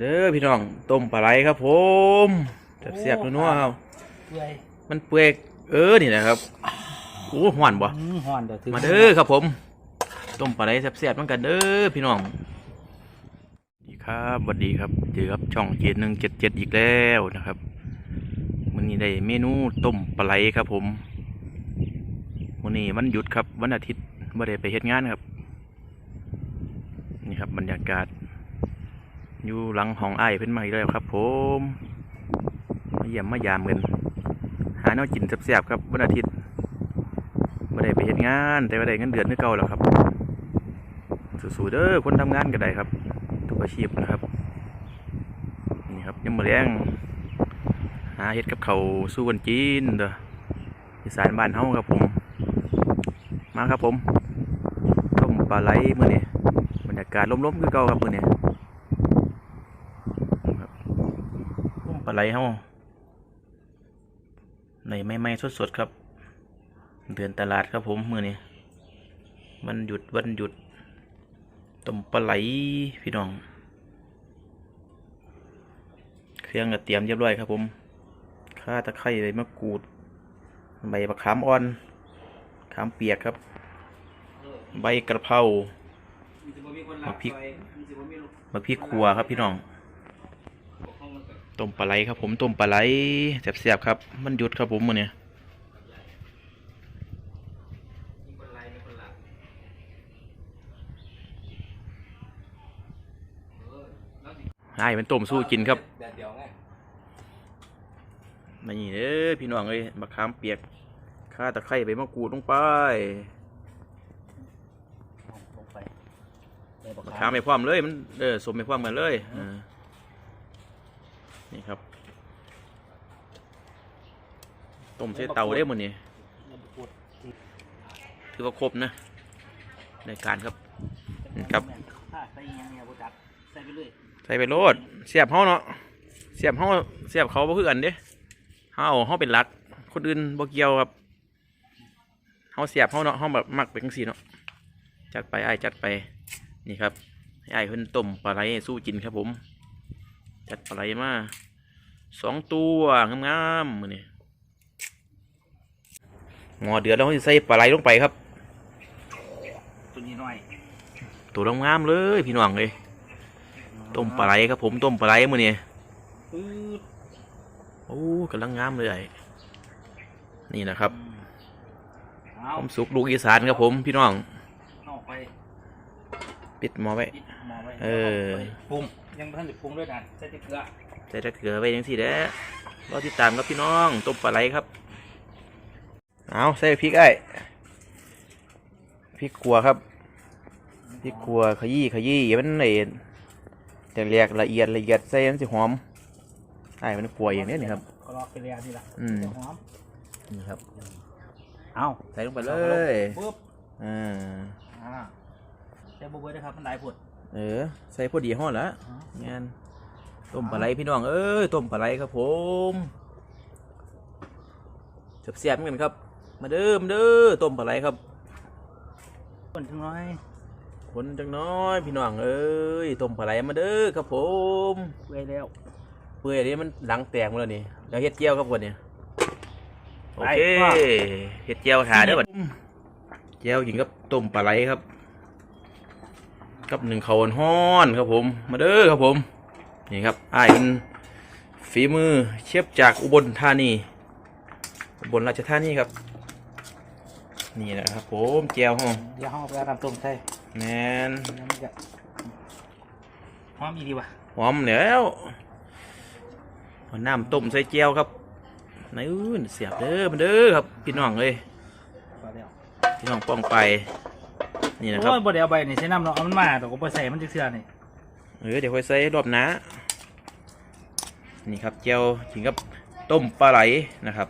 เด้อพี่น้องต้มปลาไหลครับ ผมแซ่บๆนัวๆครับเปื่อยมันเปื่อยเออนี่นะครับโอ้หวานบ่อืมฮ้อนเดี๋ยวถึงมาเด้อครับ ผมต้มปลาไหลแซ่บๆเหมือนกันเด้อพี่น้องสวัสดีครับสวัสดีครับเจอครับช่องเจ็ดหนึ่งเจ็ดเจ็ดอีกแล้วนะครับวันนี้ได้เมนูต้มปลาไหลครับ ผมวันนี้วันหยุดครับวันอาทิตย์ไม่ได้ไปเฮ็ดงานครับ นี่ครับบรรยากาศ อยู่หลังห้องไอ้เพิ่นมาอีกแล้วครับ ผมมาเยี่ยมมายามกันหาแนวกินแซ่บๆครับวันอาทิตย์ไม่ได้ไปเฮ็ดงาน แต่ว่าได้เงินเดือนคือเก่าแล้วครับ สู้ๆเด้อคนทำงานก็ได้ครับทุกอาชีพนะครับนี่ครับยังมือแรงหาเฮ็ดกับเขาสู้กันจีนเด้ออีสานบ้านเฮาครับผม มาครับผมต้มปลาไหลมื้อนี้บรรยากาศลมๆคือเก่าครับมื้อนี้ครับต้ม ปลาไหลเฮาในใหม่สดๆครับ เดือนตลาดครับผมมือนี้วันหยุดวันหยุดต้มปลาไหลพี่น้อง เครื่องก็เตรียมเรียบร้อยครับผมข่าตะไคร้ใบมะกรูด ใบมะขามอ่อนขามเปียกครับ ใบกระเพราบักพริกบักพริกขัวครับพี่น้อง ต้มปลาไหลครับผมต้มปลาไหลแซ่บๆครับ มันหยุดครับผมมื้อนี้ให้มันต้มสู้กินครับแดดเดียวไงนี่เด้อพี่น้องเอ้ยมะขามเปียกข่าตะไคร้ใบมะกรูดลงไปลงไปใส่มะขามไม่พร้อมเลยมันเออสมไม่พร้อมกันเลยอ่า นี่ครับ ต้มใส่เตาได้หมดนี่ถือว่าครบนะในการครับครับถ้าใส่อยังเนี่ยบ่จัดใส่ไปเลยใส่ไปโลดเสียบเฮาเนาะเสียบเฮาเสียบเขาบ่คือกันเด้เฮาเฮาเป็นหลัก คนอื่นบ่เกี่ยวครับเฮาเสียบเฮาเนาะเฮาแบบมักเป็นจังซี่เนาะจัดไปอ้ายจัดไปนี่ครับให้อ้ายเพิ่นต้มปลาไหลให้สู้กินครับผม จัดปลาไหลมา สองตัวงามๆมื้อนี้หม้อเดือดแล้วเราสิใส่ปลาไหลลงไปครับ ตัวนี้หน่อยตัวงามๆเลยพี่น้องเลยต้มปลาไหลครับผมต้มปลาไหลมื้อนี้ปื๊ดโอ้กำลังงามเลยไอ้นี่นะครับเอาผมสุกลูกอีสานครับผมพี่น้องนอกไปปิดหมอไว้ปิดหม้อไว้ เออปรุงยังบ่ทันได้ปรุงด้วยนะใส่แต่เกลือ ใส่ตะเกียบไว้ยังสิแด้รอติดตามครับพี่น้องต้มปลาไหลครับ เอาใส่พริกไอ้พริกขัวครับพริกขัวขยี้ขยี้อย่ามันละเอียดแต่เรียกละเอียดละเอียดใส่มันสิหอมไอ้มันขัวอย่างนี้นี่ครับก็รอไปแล้วนี่ล่ะอืมจะหอมนี่ครับ เอาใส่ลงไปเลยปุ๊บอ่าอ่าใส่บ่เบิดนะครับมันได้ผดเออ ใส่พอดีห่อละงาน ต้มปลาไหลพี่น้องเอ้ยต้มปลาไหลครับผมเสียบๆเหมือนกันครับ มาเด้อมาเด้อต้มปลาไหลครับคนจังน้อยคนจังน้อย พี่น้องเอ้ยต้มปลาไหลมาเด้อครับผมเปื่อยแล้วเปื่อยนี่มันหลังแตกหมดแล้วนี่เดี๋ยวเฮ็ดเจียวครับคนเนี่ยโอไปเคว่าเฮ็ดเจียวหาเด้อบัดเจียวกินกับต้มปลาไหลครับ กับหนึ่งข้าวห้อนครับผม มาเด้อครับผม นี่ครับอ้ายเป็นฝีมือเชฟจากอุบลธานี อุบลราชธานีครับ นี่แหละครับผมเจียวห้องเดี๋ยวเฮาเอาไปเอาน้ำต้มใส่แมนเดี๋ยวมันจะหอมอีดีว่ะหอมแล้วเอาน้ำต้มใส่เจียวครับนี่อื้นเสียบเด้อมาเด้อครับพี่น้องเลยพอแล้วพี่น้องป้องไป นี่นะครับโอ้ยบ่ได้เอาใบนี่ใช้น้ำเนาะเอามันมาแต่ก็บ่ใส่มันจักเทื่อนี่เออเดี๋ยวค่อยใส่รอบหนะ นี่ครับเจียวกินกับต้มปลาไหลนะครับ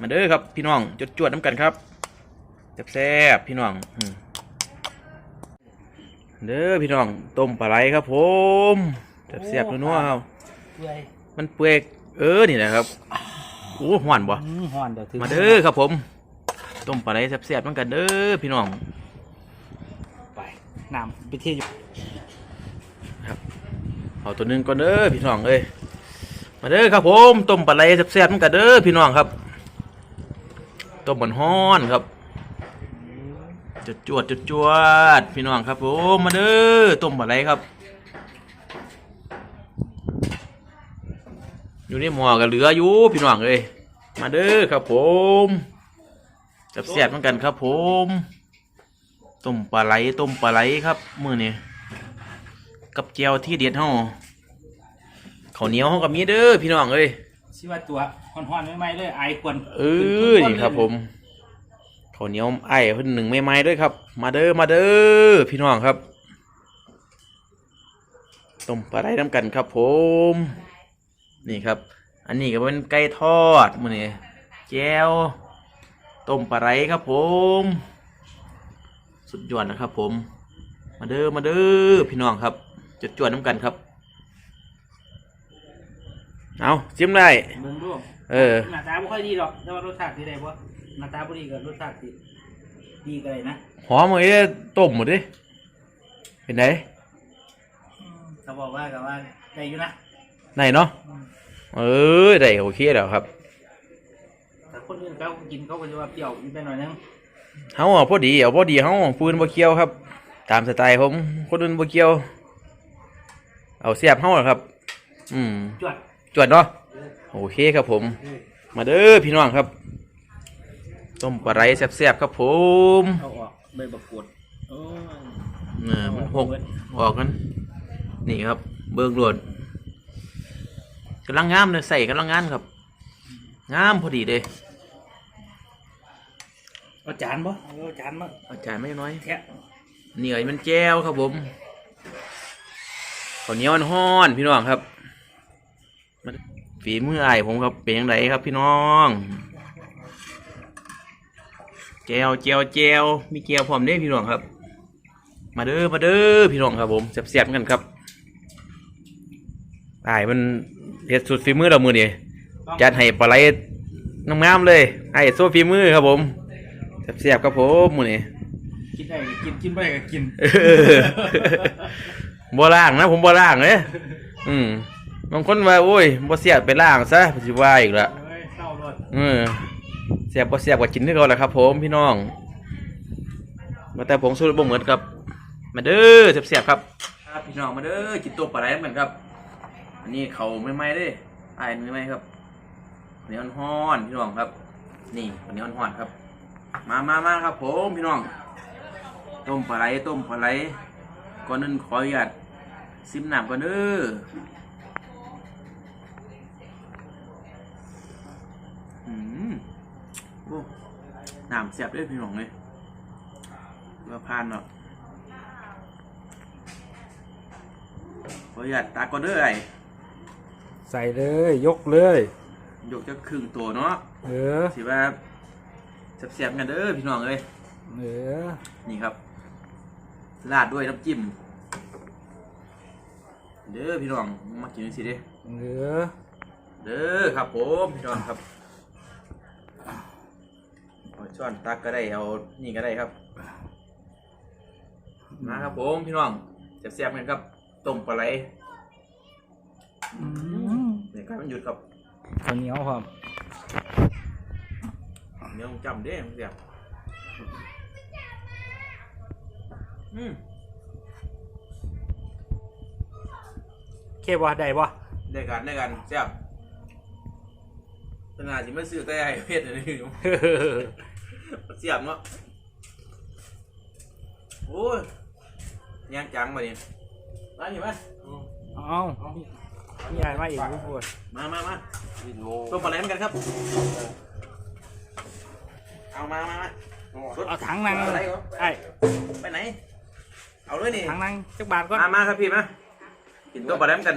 มาเด้อครับพี่น้องจดจวดๆน้ำกันครับแซ่บๆพี่น้องอืมเด้อพี่น้องต้มปลาไหลครับผมแซ่บๆนัวๆครับเปื่อยมันเปื่อยเออนี่นะครับโอ้หวานบ่อืมฮ้อนเดี๋ยวถึงมาเด้อครับผมต้มปลาไหลแซ่บๆน้ำกันเด้อพี่น้องไปน้ำไปเที่ยวอยู่หเอาตัวหนึงก่อนเด้อพี่น้องเอ้ย มาเด้อครับผมต้มปลาไหลแซ่บๆมันกันเด้อพี่น้องครับต้มมันฮ้อนครับจุดจวดจุดจวดพี่น้องครับผมมาเด้อต้มปลาไหลครับ อยู่ในหม้อก็เหลืออยู่พี่น้องเอ้ยมาเด้อครับผมแซ่บๆเหมือนกันครับผมต้มปลาไหลต้มปลาไหลครับมื้อนี้กับเจียวที่เด็ดเฮา ข้าวเหนียวเฮาก็มีเด้อพี่น้องเอ้ยชิว่าตัวฮ้อนๆไม่ไหมเลยไอายควรเออนี่ครับ ผมข้าวเหนียวไอ้เพิ่นหนึ่งไม่ไม้ด้วยครับ มาเด้อมาเด้อพี่น้องครับต้มปลาไหลน้ำกันครับ ผม นี่ครับ อันนี้ก็เป็นไก่ทอดมื้อนี้แจ่วต้มปลาไหลครับ ผม สุดยอดนะครับ ผม มาเด้อมาเด้อพี่น้องครับจุดจวดน้ำกันครับ เอาจิ้มได้เบิ่งดูเออหน้าตาบ่ค่อยดีหรอกแต่ว่ารสชาติดีได้บ่หน้าตาบ่ดีก็รสชาติดีดีก็ได้นะหอมเลยต้มหมดดิเป็นไงเขาบอกว่าก็ว่าได้อยู่นะไหนเนาะเออได้โอเคแล้วครับแต่คนอื่นเขากินเขาก็จะว่าเปรี้ยวนิดไปหน่อยนึงเฮาอะพอดีเอาพอดีเฮาปืนบ่เกี่ยวครับ ตามสไตล์ผมคนอื่นบ่เกี่ยว เอาเสียบเฮาอะครับ อืมจวด จวดเนาะโอเคครับผม มาเด้อพี่น้องครับ ต้มปลาไหลแซ่บๆครับผมเอาออกใบบักกรูดโอ้ยเออมันหกออกกันนี่ครับ เบิ่งรวดกำลังงามเลยใส่กำลังงามครับ งามพอดีเลยเอาจานบ่เอาจานมาอาจารย์ไม่น้อยแทะเหนียวมันแจ้วครับผมข้าวเหนียวมันห้อนพี่น้องครับมัน ฝีมือไอายผมครับเป็นยังไงครับพี่น้องแจวแจวแจวมีแจวพร้อมเด้พี่น้องครับ มาเด้อมาเด้อพี่น้องครับผมแซ่บๆกันครับไอายมันเฮ็ดสุดฝีมือเรามือนี่จัดให้ปลาไหลงามๆเลยไอ้โซฝีมือครับผมแซ่บๆครับผมมือนี่กินได้ก็กินกินบ่ได้ก็กินเออบ่ล่างนะผมบ่ล่างเลยอืม บางคนว่าโอ้ยบ่เสียบไปล่างซะสิว่าอีกละเฮ้ยเศร้ารถเออเสียบบ่เสียบก็กินคือเก่าแหละครับ ผมพี่น้องมาแต่ผงสูตรบ่เหมือนครับ มาเด้อเสียบๆครับ ครับพี่น้องมาเด้อกินตัวปลาไหลเหมือนครับ อันนี้เขาไม่ไหม้เด้อ้ายไม่ไหม้ครับอันนี้มันฮ้อนพี่น้องครับ นี่อันนี้มันฮ้อนครับ มามามาครับ ผมพี่น้อง ต้มปลาไหลต้มปลาไหลก่อนนั้นขออนุญาตซิมน้ำก่อนเด้อม โอ้น้ำเสียบด้วยพี่น้องเลยมาพานเนาะขออนุญาตตากก่อนเด้อไอ้ใส่เลย ยกเลย ยกจะครึ่งตัวเนาะเออสิว่าเสียบๆกันเด้อพี่น้องเลยเออนี่ครับราดด้วยน้ำจิ้มเด้อพี่น้องมากินสิเด้เออเด้อครับผมพี่น้องครับเอา ช้อนตักก็ได้เอานี่ก็ได้ครับมาครับผมพี่น้องเสียบๆกันครับต้มปลาไหลเนี่ยครับมันหยุดครับข้าวเหนียวครับเนื้อจำเด้มันเสียบอืมเคบ่ได้บ่ได้กันได้กันเสียบขนาดที่ไม่ซื้อแต่ไอ้เพชรเลยอยู่ เสียบเนาะโอ้ยย่างจังมาดิมาเห็นไหมเอาพี่ใหญ่มาอีกทุกคนมามามาต้มปลาไหลเหมือนกันครับ เอามามามาสดเอาถังนั่งอะไรวะไอ้ไปไหน เอาเลยนี่ถังนั่งจักบาทก่อนมามาครับพี่มากินต้มปลาไหลเหมือนกัน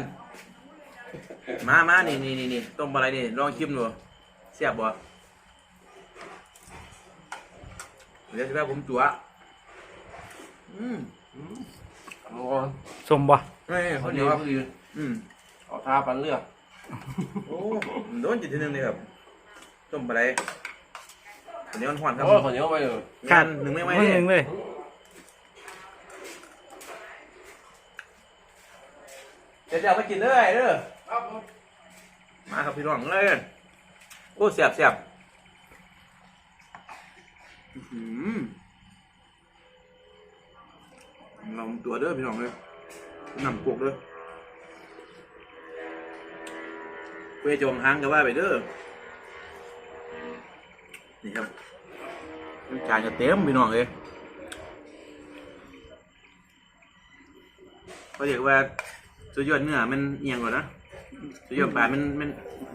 มามานี่นี่นี่นี่ต้มปลาไหลนี่ลองชิมดูเสียบบ่ เดี๋ยวสิว่าผมจั่วอืมสมบ่เฮ้ยคนเดียวครับอืมเอาท่าปันเลือกโอ้โดนจิตทีหนึงเลยครับต้มปลาไหลคนเดียวหอนครับโอ้คนเดียวไปเลยงานหนึ่งไม่ไหวมือเลหนึ่ยงเลยอเดี๋ยวจะเอาไปกินเลยเด้อครับผมมาครับพี่น้องเลยโอ้เสียบเสียบอื้อหือ ลองตัวเด้อพี่น้องเลยนำกวกเด้อเพื่อจงหางกันว่าไปเด้อ นี่ครับจานจะเต็มพี่น้องเลยเขาเรียกว่าสุดยอดเนื้อมันเอียงกว่านะ สุดยอดปลามันมัน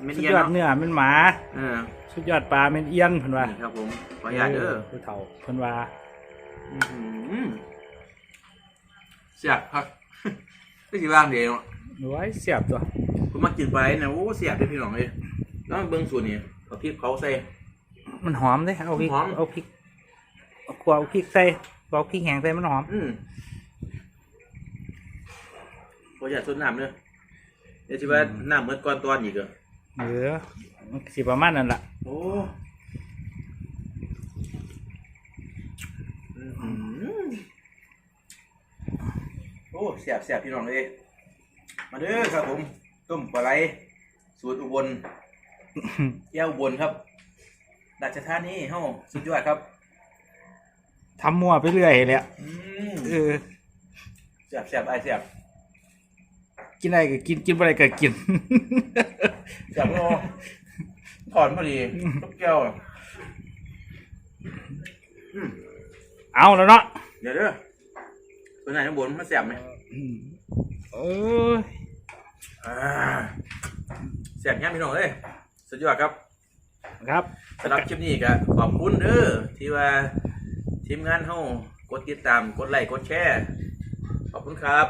มันสุดเอียงยอดเนาะเนื้อมันหมา เออสุดยอดปลาเป็นเอียนเพิ่นว่านี่ครับผมขออนุญาตเด้อผู้เฒ่าเพิ่นว่าอื้อหือเสียบครับก็สิว่างเดียวหน่วยเสียบตัวผมมากินไปนะโอ้เสียบได้อพี่น้องเลยแล้วเบิ้งส่วนนี้เอาพริกเขาใส่ มันหอมเด้เอาพริกหอม เอาพริกเอาขัวเอาพริกใส่เอาพริกแห้งใส่มันหอม อืมขออยากสดน้ำเด้อ เดี๋ยวสิว่าน้ำเมื่อก่อนตอนอีกเหรอเออมันสิประมาณนั้นล่ะโอ้อื้อหือโอ้เสียบเสียบพี่น้องเลยมาเด้อครับผม ต้มปลาไหลสูตรอุบลแก้วอุบลครับราชธานีเฮ้าสุดยอดครับ ทำมั่วไปเรื่อยแหละอืมเออเสียบเสียบไอเสียบ กินอะไรก็กินกินอะไรก็กินเสียบโลถอนพอดีทุกแก้วอืมเอาแล้วเนาะเดี๋ยวเด้อตัวไหนข้างบนมันเสียบไหมอืมเอออ่าเสียบยังพี่น้องเอ้ยสุดยอดครับ ครับ สำหรับคลิปนี้ก็ขอบคุณเด้อที่ว่าทีมงานเฮากดติดตามกดไลค์กดแชร์ ขอบคุณครับ